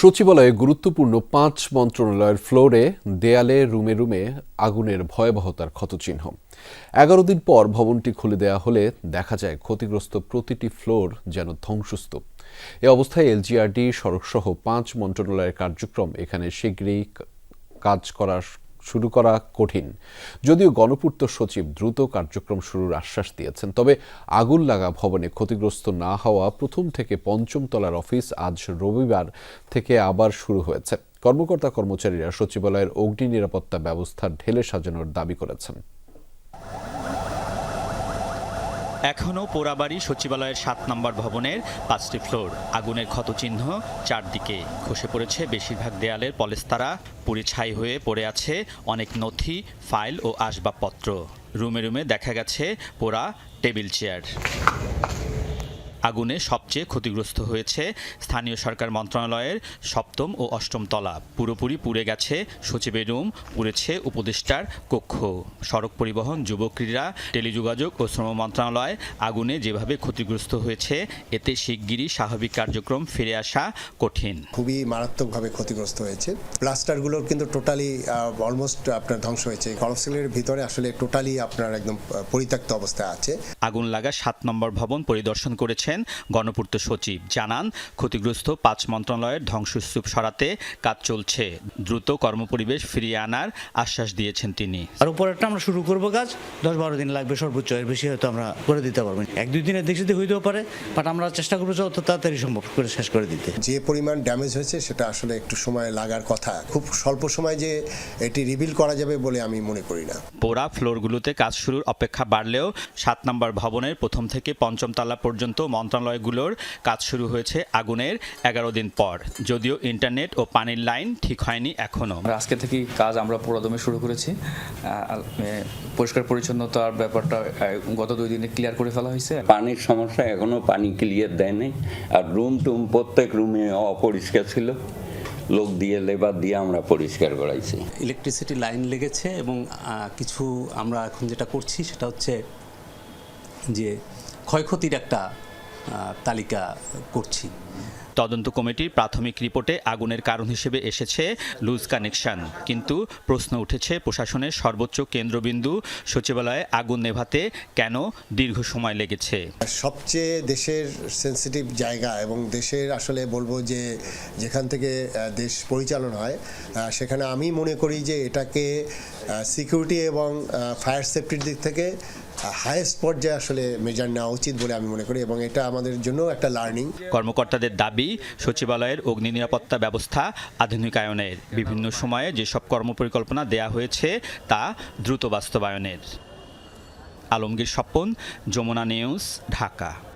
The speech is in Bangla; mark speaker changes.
Speaker 1: সচিবালয়ে গুরুত্বপূর্ণ পাঁচ মন্ত্রণালয়ের ফ্লোরে দেয়ালে রুমে রুমে আগুনের ভয়াবহতার ক্ষতচিহ্ন। এগারো দিন পর ভবনটি খুলে দেয়া হলে দেখা যায় ক্ষতিগ্রস্ত প্রতিটি ফ্লোর যেন ধ্বংসস্তূপ। এ অবস্থায় এলজিআরডি সড়কসহ পাঁচ মন্ত্রণালয়ের কার্যক্রম এখানে শীঘ্রই কাজ করা শুরু করা কঠিন। যদিও গণপূর্ত সচিব দ্রুত কার্যক্রম শুরুর আশ্বাস দিয়েছেন, তবে আগুন লাগা ভবনে ক্ষতিগ্রস্ত না হওয়া প্রথম থেকে পঞ্চম তলার অফিস আজ রবিবার থেকে আবার শুরু হয়েছে। কর্মকর্তা কর্মচারীরা সচিবালয়ের অগ্নি নিরাপত্তা ব্যবস্থা ঢেলে সাজানোর দাবি করেছেন।
Speaker 2: এখনও পোড়াবাড়ি সচিবালয়ের সাত নম্বর ভবনের পাঁচটি ফ্লোর। আগুনের ক্ষতচিহ্ন চারদিকে খসে পড়েছে। বেশিরভাগ দেয়ালের পলেস্তারা পুড়ে ছাই হয়ে পড়ে আছে অনেক নথি, ফাইল ও আসবাবপত্র। রুমে রুমে দেখা গেছে পোড়া টেবিল চেয়ার। আগুনে সবচেয়ে ক্ষতিগ্রস্ত হয়েছে স্থানীয় সরকার মন্ত্রণালয়ের সপ্তম ও অষ্টম তলা। পুরোপুরি পুড়ে গেছে সচিবের রুম পুড়েছে উপদেষ্টার কক্ষ। সড়ক পরিবহন যুব ক্রীড়া টেলিযোগাযোগ ও শ্রম মন্ত্রণালয় আগুনে যেভাবে ক্ষতিগ্রস্ত হয়েছে এতে শিগগিরই স্বাভাবিক কার্যক্রম ফিরে আসা কঠিন।
Speaker 3: খুবই মারাত্মকভাবে ক্ষতিগ্রস্ত হয়েছে। প্লাস্টারগুলো কিন্তু টোটালি অলমোস্ট আপনার ধ্বংস হয়েছে। কলসিলের ভিতরে আসলে টোটালি আপনার একদম পরিত্যক্ত অবস্থায় আছে।
Speaker 2: আগুন লাগা সাত নম্বর ভবন পরিদর্শন করেছেন গণপূর্ত সচিব। জানান ক্ষতিগ্রস্ত পাঁচ মন্ত্রণালয়ের ধ্বংসস্তূপ সরাতে কাজ চলছে। দ্রুত কর্মপরিবেশ ফিরিয়ে আনার আশ্বাস দিয়েছেন তিনি।
Speaker 4: আর উপরেরটা আমরা শুরু করব কাজ। দশ বারো দিন লাগবে সর্বোচ্চ। এর বেশি হয়তো আমরা করে দিতে পারব এক দুই দিনের দিক যদি হইতেও পারে বাট আমরা চেষ্টা করব যত তাড়াতাড়ি সম্ভব করে শেষ করে দিতে।
Speaker 3: যে পরিমাণ ড্যামেজ হয়েছে সেটা আসলে একটু সময় লাগার কথা। খুব স্বল্প সময় যে এটি রিভিল করা যাবে বলে আমি মনে করি না।
Speaker 2: পোড়া ফ্লোরগুলোতে কাজ শুরুর অপেক্ষা বাড়লেও সাত নম্বর ভবনের প্রথম থেকে পঞ্চম তলা পর্যন্ত মন্ত্রণালয়গুলোর কাজ শুরু হয়েছে আগুনের এগারো দিন পর। যদিও ইন্টারনেট ও পানির লাইন ঠিক হয়নি এখনও
Speaker 5: আজকে থেকেই কাজ আমরা পুরোদমে শুরু করেছি। পরিষ্কার পরিচ্ছন্নতার ব্যাপারটা গত দুই দিনে ক্লিয়ার করে ফেলা হয়েছে।
Speaker 6: পানির সমস্যা এখনও পানি ক্লিয়ার দেয় নাই। আর রুম টুম প্রত্যেক রুমে অপরিষ্কার ছিল। লোক দিয়ে লেবার দিয়ে আমরা পরিষ্কার করাইছি।
Speaker 7: ইলেকট্রিসিটি লাইন লেগেছে এবং কিছু আমরা এখন যেটা করছি সেটা হচ্ছে যে ক্ষয়ক্ষতির একটা তালিকা করছি।
Speaker 2: তদন্ত কমিটির প্রাথমিক রিপোর্টে আগুনের কারণ হিসেবে এসেছে লুজ কানেকশন কিন্তু প্রশ্ন উঠেছে প্রশাসনের সর্বোচ্চ কেন্দ্রবিন্দু সচিবালয়ে আগুন নেভাতে কেন দীর্ঘ সময় লেগেছে।
Speaker 3: সবচেয়ে দেশের সেন্সিটিভ জায়গা এবং দেশের আসলে বলব যে যেখান থেকে দেশ পরিচালনা হয় সেখানে আমি মনে করি যে এটাকে সিকিউরিটি এবং ফায়ার সেফটির দিক থেকে হায়েস্ট পর্যায়ে আসলে মেজার নেওয়া উচিত বলে আমি মনে করি এবং এটা আমাদের জন্য একটা লার্নিং
Speaker 2: কর্মকর্তাদের দাবি, সচিবালয়ের অগ্নি নিরাপত্তা ব্যবস্থা আধুনিকায়নের। বিভিন্ন সময়ে যেসব কর্মপরিকল্পনা দেয়া হয়েছে, তা দ্রুত বাস্তবায়নের। আলমগীর স্বপন, যমুনা নিউজ, ঢাকা।